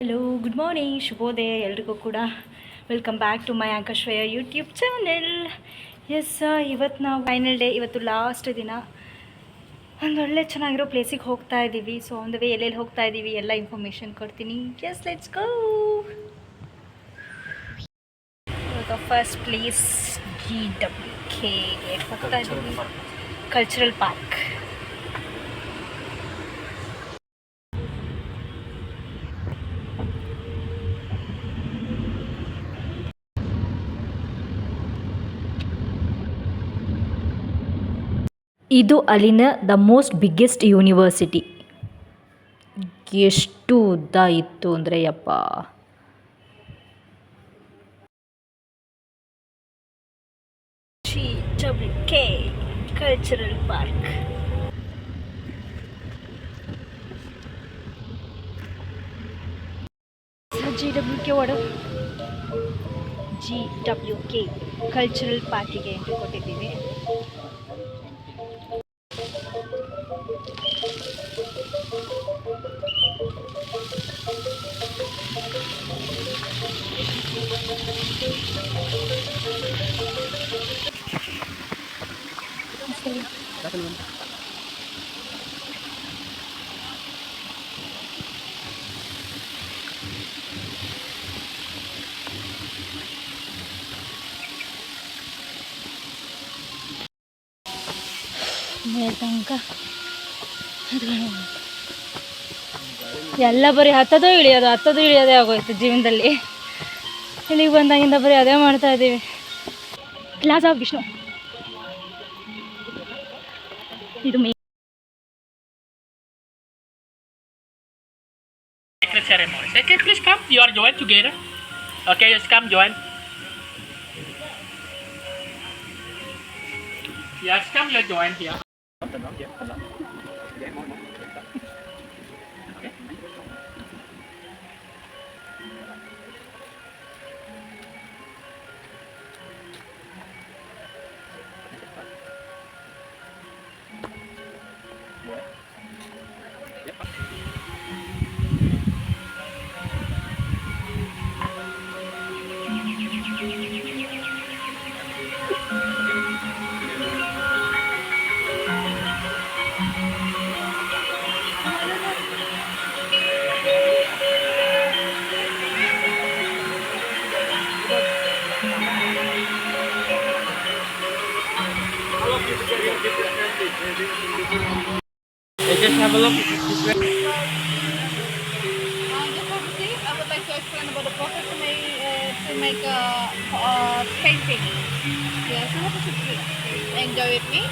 Hello good morning ಶುಭೋದಯ ಎಲ್ರಿಗೂ ಕೂಡ. ವೆಲ್ಕಮ್ ಬ್ಯಾಕ್ ಟು ಮೈ ಆಕಾಶ್ವಯ ಯೂಟ್ಯೂಬ್ ಚಾನೆಲ್ ಎಸ್ ಇವತ್ತು ನಾವು ಫೈನಲ್ ಡೇ ಇವತ್ತು ಲಾಸ್ಟ್ ದಿನ. ಒಂದು ಒಳ್ಳೆ ಚೆನ್ನಾಗಿರೋ ಪ್ಲೇಸಿಗೆ ಹೋಗ್ತಾ ಇದ್ದೀವಿ ಸೊ ಒಂದು ವೇ ಎಲ್ಲೆಲ್ಲಿ ಹೋಗ್ತಾ ಇದ್ದೀವಿ ಎಲ್ಲ ಇನ್ಫಾರ್ಮೇಷನ್ ಕೊಡ್ತೀನಿ. Yes let's go the first place G W K ಹೋಗ್ತಾ ಇದ್ದೀವಿ ಕಲ್ಚರಲ್ ಪಾರ್ಕ್ ಇದು ಅಲ್ಲಿನ ದ ಮೋಸ್ಟ್ ಬಿಗ್ಗೆಸ್ಟ್ ಯೂನಿವರ್ಸಿಟಿ ಎಷ್ಟು ಉದ್ದ ಇತ್ತು ಅಂದರೆ ಯಪ್ಪ. Cultural park G W K ಒಡ ಜಿ ಡಬ್ಲ್ಯೂ ಕೆ ಕಲ್ಚರಲ್ ಪಾರ್ಕಿಗೆ ಎಂಟ್ರಿ ಕೊಟ್ಟಿದ್ದೀವಿ. ಓಯ್ತಂಕ ಎಲ್ಲ ಬರೀ ಹತ್ತದೋ ಇಳಿಯೋದು, ಹತ್ತದೋ ಇಳಿಯೋದೇ ಆಗೋಯ್ತು ಜೀವನದಲ್ಲಿ. ಇಲ್ಲಿ ಬಂದಾಗಿಂದ ಬರೀ ಅದೇ ಮಾಡ್ತಾ ಇದ್ದೀವಿ. ಲಾಸ್ ಆಫ್ ವಿಶಾ ಇದು come your join to gear okay yes come join yes come you join yeah 结婚了 just have a look. Proceed, I would like to explain about the process to make, uh, to make a uh, painting. Yeah, so? Enjoy with me.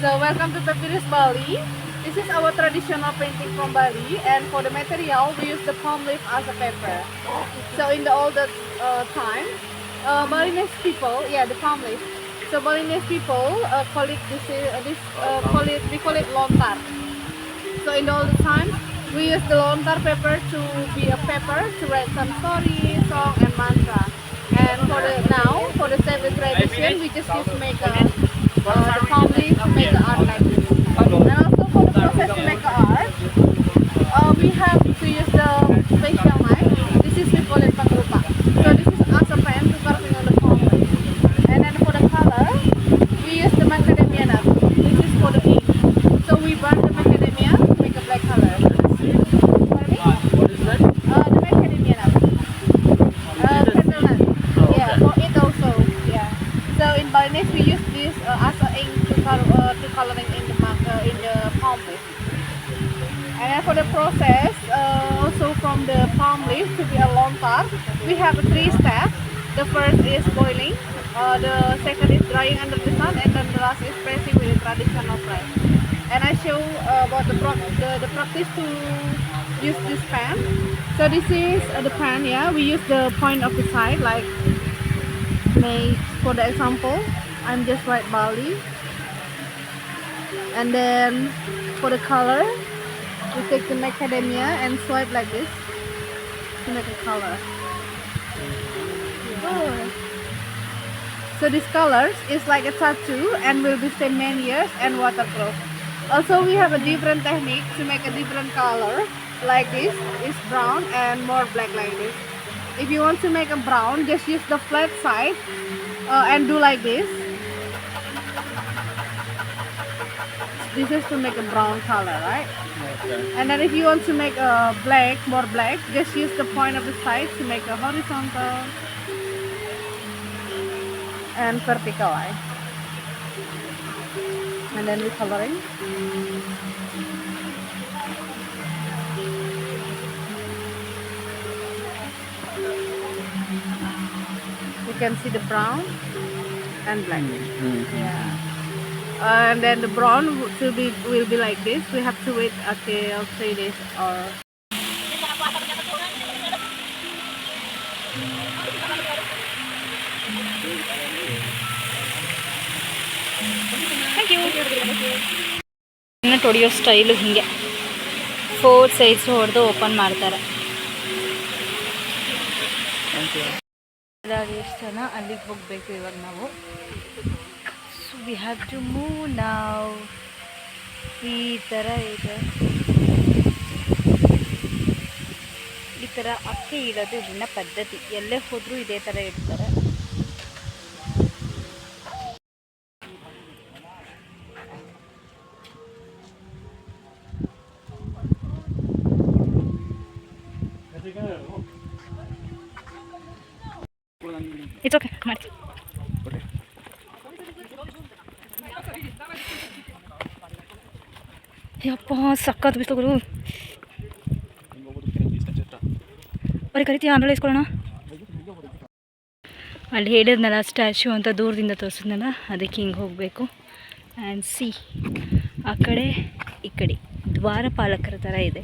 So welcome to Papyrus Bali. This is our traditional painting from Bali, and for the material we use the palm leaf as a paper. So in the older uh, time, uh, Balinese people, yeah, the palm leaf. So Balinese people uh, call it this, uh, this uh, call it we call it lontar. So in all the time, we use the lontar paper to be a paper to write some story, song, and mantra. And for the now, for the seventh tradition, we just use make a uh, the leaf to make a art like this. And also for the process to make a art, uh, we have to use the facial knife. This is we call it pangrupa. So this is as a pen to carving on the palm leaf. And then for the color, we use the macadamia nut. This is for the ink. So we burn the macadamia to make a black color. Pardon me? What is that? Uh, the macadamia nut. Uh, hazelnut. Yeah, for it also. Yeah. So in Balinese we use this uh, as a ink to color uh, to coloring in the mark uh, in the palm leaf. And then for the process, uh, also from the palm leaf to be a lontar, we have three steps. The first is boiling, the second is drying under the sun, and then the last is pressing with a traditional press. And I show uh, about the, the the practice to use this pen. So this is uh, the pen. Yeah, we use the point of the side, like make for the example. I'm just write Bali, and then for the color, we take the macadamia and swipe like this to make a color. Oh. So these colors is like a tattoo and will be stay many years and waterproof. Also we have a different technique to make a different color. like this is brown and more black like this. If you want to make a brown, just use the flat side uh, and do like this. This is to make a brown color, right? Okay. And then if you want to make a black, more black, just use the point of the side to make a horizontal and vertical line. And then we coloring. You can see the brown and black. Mm-hmm. Yeah. and then the brown to be will be like this. We have to wait until three days or thank ತೊಡಿಯೋ style ಹೀಗೆ. Four sides ಹೊಡೆದು open ಮಾಡ್ತಾರೆ. ದೇವಸ್ಥಾನ ಅಲ್ಲಿಗೆ ಹೋಗಬೇಕು ಇವಾಗ ನಾವು? So we have to move ನಾವು ಈ ಥರ ಇದೆ. ಈ ಥರ ಅಕ್ಕಿ ಇಡೋದು ಇಲ್ಲಿನ ಪದ್ಧತಿ. ಎಲ್ಲೇ ಹೋದರೂ ಇದೇ ಥರ ಇಡ್ತಾರೆ. ಮಾಡಿ ಯಪ್ಪ ಸಕ್ಕತ್ ಬಿಸ್ತಗಳು ಬರೀ ಕರಿತೀಯ ಆಂಧ್ರ ಇಸ್ಕೊಳ್ಳೋಣ? ಅಲ್ಲಿ ಹೇಳಿದ್ನಲ್ಲ ಸ್ಟ್ಯಾಚ್ಯೂ ಅಂತ ದೂರದಿಂದ ತೋರಿಸಿದ್ನಲ್ಲ, ಅದಕ್ಕೆ ಹಿಂಗೆ ಹೋಗಬೇಕು. ಆ್ಯಂಡ್ ಸಿ ಆ ಕಡೆ, ಈ ಕಡೆ, ದ್ವಾರಪಾಲಕರ ಥರ ಇದೆ.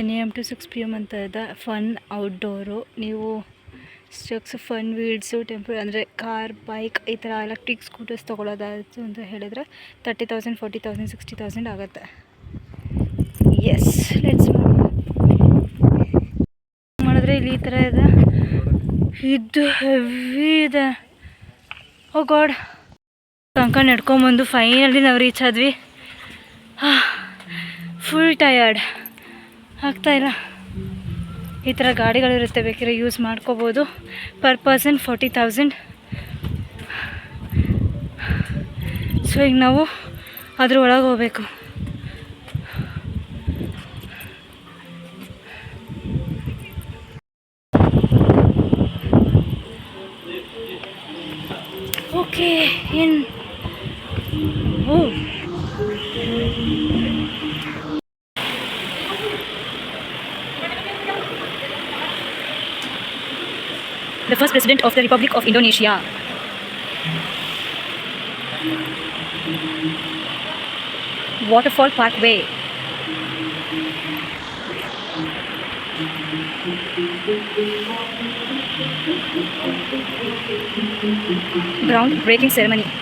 A M to six P M ಅಂತ ಇದೆ. ಫನ್ ಔಟ್ಡೋರು ನೀವು ಸ್ಟಕ್ಸ್ ಫನ್ ವೀಲ್ಸು ಟೆಂಪಲ್ ಅಂದರೆ ಕಾರ್ ಬೈಕ್ ಈ ಥರ ಎಲೆಕ್ಟ್ರಿಕ್ ಸ್ಕೂಟರ್ಸ್ ತೊಗೊಳೋದಾಯ್ತು ಅಂತ ಹೇಳಿದರೆ thirty thousand forty thousand sixty thousand ಆಗುತ್ತೆ. ಎಸ್ ಲೆಟ್ಸ್ ಮಾಡಿದ್ರೆ ಇಲ್ಲಿ ಈ ಥರ ಇದೆ. ಇದು ಹೆವಿ ಇದೆ. ಓ ಗಾಡ್ ತನಕ ನಡ್ಕೊಂಬಂದು ಫೈನಲಿ ನಾವು ರೀಚ್ ಆದ್ವಿ. ಫುಲ್ ಟಯರ್ಡ್ ಆಗ್ತಾಯಿಲ್ಲ ಈ ಥರ ಗಾಡಿಗಳಿರುತ್ತೆ ಬೇಕಿದ್ರೆ ಯೂಸ್ ಮಾಡ್ಕೋಬೋದು. Per person forty thousand so ಈಗ ನಾವು ಅದ್ರ ಒಳಗೆ ಹೋಗ್ಬೇಕು. The first president of the Republic of Indonesia. Waterfall Parkway. Groundbreaking ceremony.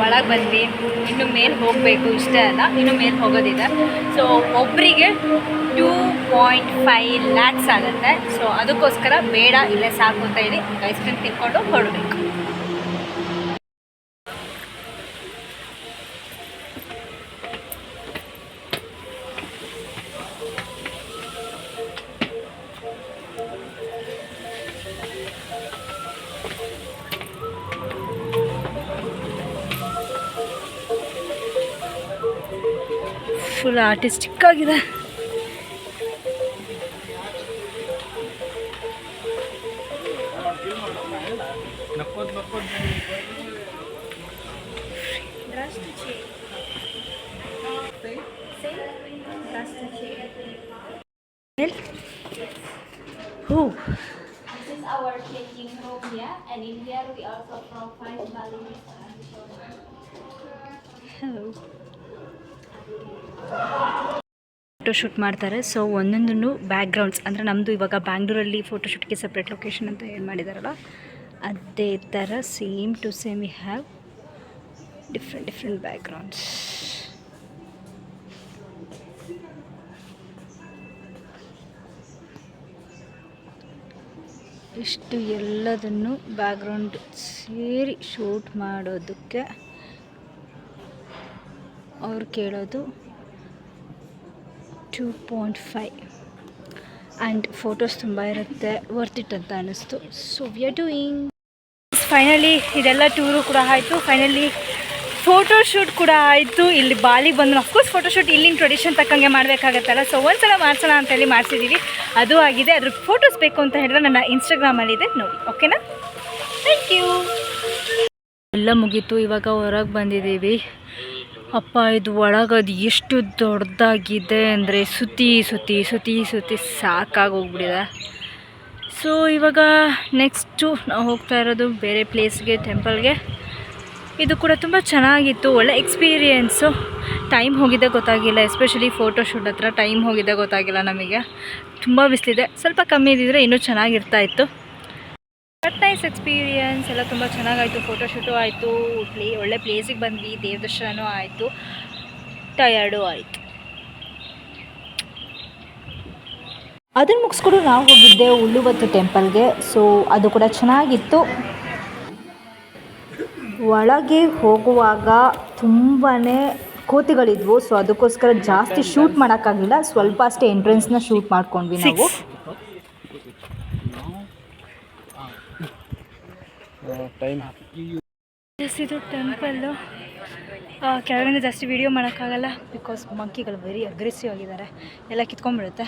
ಒಳಗೆ ಬಂದ್ವಿ. ಇನ್ನು ಮೇಲೆ ಹೋಗಬೇಕು ಇಷ್ಟೇ ಅಲ್ಲ. ಇನ್ನು ಮೇಲೆ ಹೋಗೋದಿದೆ. ಸೊ ಒಬ್ಬರಿಗೆ ಟೂ ಪಾಯಿಂಟ್ ಫೈವ್ ಲ್ಯಾಕ್ಸ್ ಆಗುತ್ತೆ. ಸೊ ಅದಕ್ಕೋಸ್ಕರ ಬೇಡ, ಇಲ್ಲೇ ಸಾಕು ಅಂತ ಹೇಳಿ ಐಸ್ ಕ್ರೀಮ್ ತಿನ್ಕೊಂಡು ಹೊರಡಬೇಕು. ಫುಲ್ ಆರ್ಟಿಸ್ಟಿಕ್ ಆಗಿದೆ ಹೂ This is our changing room, yeah. And in here we also provide balloons. Photo Shoot ಮಾಡ್ತಾರೆ. ಸೊ ಒಂದೊಂದನ್ನು ಬ್ಯಾಕ್ಗ್ರೌಂಡ್ಸ್ ಅಂದರೆ ನಮ್ಮದು ಇವಾಗ ಬ್ಯಾಂಗ್ಳೂರಲ್ಲಿ ಫೋಟೋಶೂಟ್ಗೆ ಸಪ್ರೇಟ್ ಲೊಕೇಶನ್ ಅಂತ ಏನು ಮಾಡಿದಾರಲ್ಲ, ಅದೇ ಥರ same to same we have different different backgrounds ಇಷ್ಟು ಎಲ್ಲದನ್ನು ಬ್ಯಾಕ್ಗ್ರೌಂಡ್ ಸೇರಿ ಶೂಟ್ ಮಾಡೋದಕ್ಕೆ ಅವ್ರು ಕೇಳೋದು two point five and photos ತುಂಬ ಇರುತ್ತೆ ವರ್ತ್ ಇಟ್ ಅಂತ ಅನ್ನಿಸ್ತು so we are doing finally ಇದೆಲ್ಲ ಟೂರು ಕೂಡ ಆಯಿತು. ಫೈನಲಿ ಫೋಟೋ ಶೂಟ್ ಕೂಡ ಆಯಿತು. ಇಲ್ಲಿ ಬಾಲಿಗೆ ಬಂದು ಅಫ್ಕೋರ್ಸ್ ಫೋಟೋ ಶೂಟ್ ಇಲ್ಲಿನ ಟ್ರೆಡಿಷನ್ ತಕ್ಕಂಗೆ ಮಾಡಬೇಕಾಗತ್ತಲ್ಲ. ಸೊ ಒಂದು ಸಲ ಮಾಡಿಸೋಣ ಅಂತೇಳಿ ಮಾಡಿಸಿದ್ದೀವಿ ಅದು ಆಗಿದೆ. ಅದ್ರ ಫೋಟೋಸ್ ಬೇಕು ಅಂತ ಹೇಳಿದ್ರೆ ನನ್ನ ಇನ್ಸ್ಟಾಗ್ರಾಮಲ್ಲಿದೆ ನೋಡಿ ಓಕೆನಾ ಥ್ಯಾಂಕ್ ಯು ಎಲ್ಲ ಮುಗೀತು. ಇವಾಗ ಹೊರಗೆ ಬಂದಿದ್ದೀವಿ. ಅಪ್ಪ, ಇದು ಒಳಗದು ಎಷ್ಟು ದೊಡ್ಡದಾಗಿದೆ ಅಂದರೆ ಸುತ್ತಿ ಸುತ್ತಿ ಸುತ್ತಿ ಸುತ್ತಿ ಸಾಕಾಗೋಗ್ಬಿಟ್ಟಿದೆ. ಸೊ ಇವಾಗ ನೆಕ್ಸ್ಟು ನಾವು ಹೋಗ್ತಾ ಇರೋದು ಬೇರೆ ಪ್ಲೇಸ್ಗೆ ಟೆಂಪಲ್ಗೆ ಇದು ಕೂಡ ತುಂಬ ಚೆನ್ನಾಗಿತ್ತು, ಒಳ್ಳೆ ಎಕ್ಸ್ಪೀರಿಯೆನ್ಸು ಟೈಮ್ ಹೋಗಿದ್ದೆ ಗೊತ್ತಾಗಿಲ್ಲ ಎಸ್ಪೆಷಲಿ ಫೋಟೋ ಶೂಟ್ ಹತ್ರ ಟೈಮ್ ಹೋಗಿದ್ದೆ ಗೊತ್ತಾಗಿಲ್ಲ ನಮಗೆ. ತುಂಬ ಬಿಸಿಲಿದೆ, ಸ್ವಲ್ಪ ಕಮ್ಮಿ ಇದ್ದಿದ್ರೆ ಇನ್ನೂ ಚೆನ್ನಾಗಿರ್ತಾ ಇತ್ತು. ಬಟ್ ನೈಸ್ ಎಕ್ಸ್ಪೀರಿಯನ್ಸ್ ಎಲ್ಲ ತುಂಬ ಚೆನ್ನಾಗಾಯಿತು. ಫೋಟೋಶೂಟು ಆಯಿತು. ಪ್ಲೇ ಒಳ್ಳೆ ಪ್ಲೇಸಿಗೆ ಬಂದ್ವಿ. ದೇವ್ರ ದರ್ಶನವೂ ಆಯಿತು ಟಯರ್ಡು ಆಯಿತು. ಅದನ್ನು ಮುಗಿಸ್ಕೊಂಡು ನಾವು ಹೋಗಿದ್ದೆ ಉಳ್ಳುವತ್ತು ಟೆಂಪಲ್ಗೆ ಸೊ ಅದು ಕೂಡ ಚೆನ್ನಾಗಿತ್ತು. ಒಳಗೆ ಹೋಗುವಾಗ ತುಂಬಾ ಕೋತಿಗಳಿದ್ವು. ಸೊ ಅದಕ್ಕೋಸ್ಕರ ಜಾಸ್ತಿ ಶೂಟ್ ಮಾಡೋಕ್ಕಾಗಲಿಲ್ಲ ಸ್ವಲ್ಪ ಅಷ್ಟೇ ಎಂಟ್ರೆನ್ಸ್ನ ಶೂಟ್ ಮಾಡ್ಕೊಂಡ್ವಿ ನಾವು. ಜಸ್ಟ್ ಇದು ಟೆಂಪಲ್ಲು ಕೆಳಗಡೆ ಜಾಸ್ತಿ ವಿಡಿಯೋ ಮಾಡೋಕ್ಕಾಗಲ್ಲ ಬಿಕಾಸ್ ಮಂಕಿಗಳು ವೆರಿ ಅಗ್ರೆಸಿವ್ ಆಗಿದ್ದಾರೆ. ಎಲ್ಲ ಕಿತ್ಕೊಂಡ್ಬಿಡುತ್ತೆ.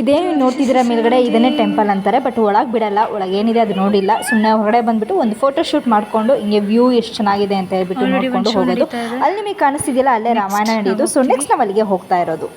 ಇದೇನು ನೋಡ್ತಿದ್ದೀರಾ ಮೇಲ್ಗಡೆ? ಇದನ್ನೇ ಟೆಂಪಲ್ ಅಂತಾರೆ ಬಟ್ ಒಳಗೆ ಬಿಡಲ್ಲ ಒಳಗೆ ಏನಿದೆ ಅದು ನೋಡಿಲ್ಲ. ಸುಮ್ಮನೆ ಹೊರಗಡೆ ಬಂದ್ಬಿಟ್ಟು ಒಂದು ಫೋಟೋ ಶೂಟ್ ಮಾಡಿಕೊಂಡು ಹಿಂಗೆ ವ್ಯೂ ಎಷ್ಟು ಚೆನ್ನಾಗಿದೆ ಅಂತ ಹೇಳ್ಬಿಟ್ಟು ನೋಡ್ಕೊಂಡು ಹೋಗೋದು. ಅಲ್ಲಿ ನಿಮಗೆ ಕಾಣಿಸ್ತಿದೆಯಲ್ಲ ಅಲ್ಲೇ ರಾಮಾಯಣ ನಡೆಯೋದು ಸೊ ನೆಕ್ಸ್ಟ್ ನಾವು ಅಲ್ಲಿಗೆ ಹೋಗ್ತಾ ಇರೋದು.